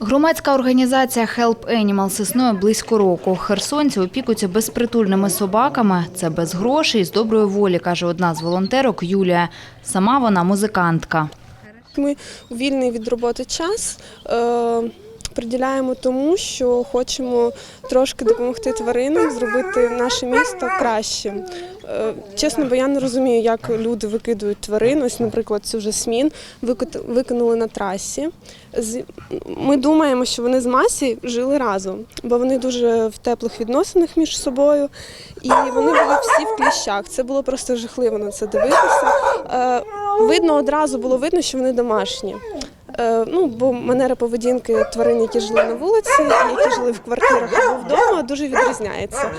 Громадська організація Help Animals існує близько року. Херсонці опікуються безпритульними собаками. Це без грошей, з доброї волі, каже одна з волонтерок Юлія. Сама вона музикантка. Ми у вільний від роботи час е, приділяємо тому, що хочемо трошки допомогти тваринам зробити наше місто кращим. Е, чесно, бо я не розумію, як люди викидують тварин. Ось, наприклад, цю жасмін викинули на трасі. Ми думаємо, що вони з масі жили разом, бо вони дуже в теплих відносинах між собою, і вони були всі в кліщах. Це було просто жахливо на це дивитися. Е, Видно одразу було видно, що вони домашні. Е, Ну, бо манера поведінки тварин, які жили на вулиці, які жили в квартирах або вдома, дуже відрізняється.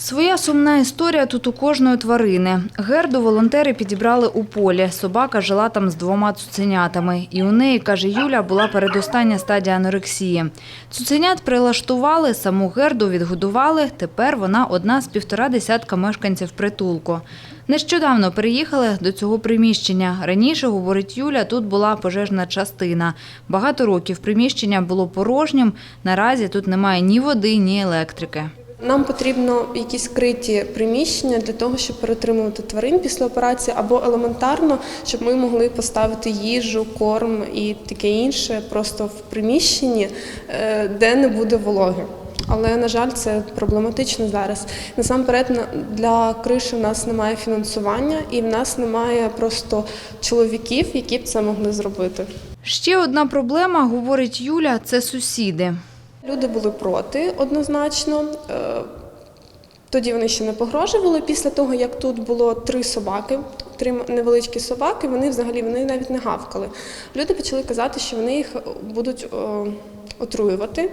Своя сумна історія тут у кожної тварини. Герду волонтери підібрали у полі. Собака жила там з двома цуценятами. І у неї, каже Юля, була передостання стадія анорексії. Цуценят прилаштували, саму Герду відгодували. Тепер вона одна з півтора десятка мешканців притулку. Нещодавно переїхали до цього приміщення. Раніше, говорить Юля, тут була пожежна частина. Багато років приміщення було порожнім. Наразі тут немає ні води, ні електрики. Нам потрібно якісь скриті приміщення для того, щоб перетримувати тварин після операції, або елементарно, щоб ми могли поставити їжу, корм і таке інше просто в приміщенні, е, де не буде вологи. Але на жаль, це проблематично зараз. Насамперед, для криші в нас немає фінансування, і в нас немає просто чоловіків, які б це могли зробити. Ще одна проблема, говорить Юля, це сусіди. Люди були проти однозначно. Е, Тоді вони ще не погрожували. Після того, як тут було три собаки, три невеличкі собаки, вони взагалі вони навіть не гавкали. Люди почали казати, що вони їх будуть отруювати,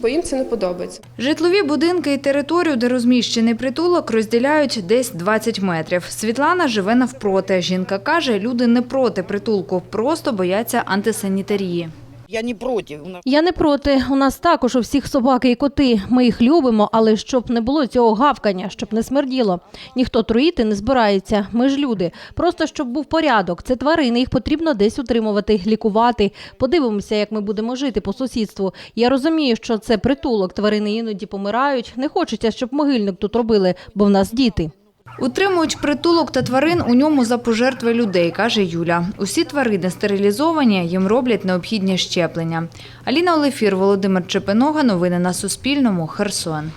бо їм це не подобається. Житлові будинки і територію, де розміщений притулок, розділяють десь 20 метрів. Світлана живе навпроти. Жінка каже, люди не проти притулку, просто бояться антисанітарії. Я не против. У Я не проти. У нас також у всіх собаки і коти. Ми їх любимо, але щоб не було цього гавкання, щоб не смерділо. Ніхто труїти не збирається. Ми ж люди. Просто щоб був порядок. Це тварини, їх потрібно десь утримувати, лікувати. Подивимося, як ми будемо жити по сусідству. Я розумію, що це притулок. Тварини іноді помирають. Не хочеться, щоб могильник тут робили, бо в нас діти. Утримують притулок та тварин у ньому за пожертви людей, каже Юля. Усі тварини стерилізовані, їм роблять необхідні щеплення. Аліна Олефір, Володимир Чепинога. Новини на Суспільному. Херсон.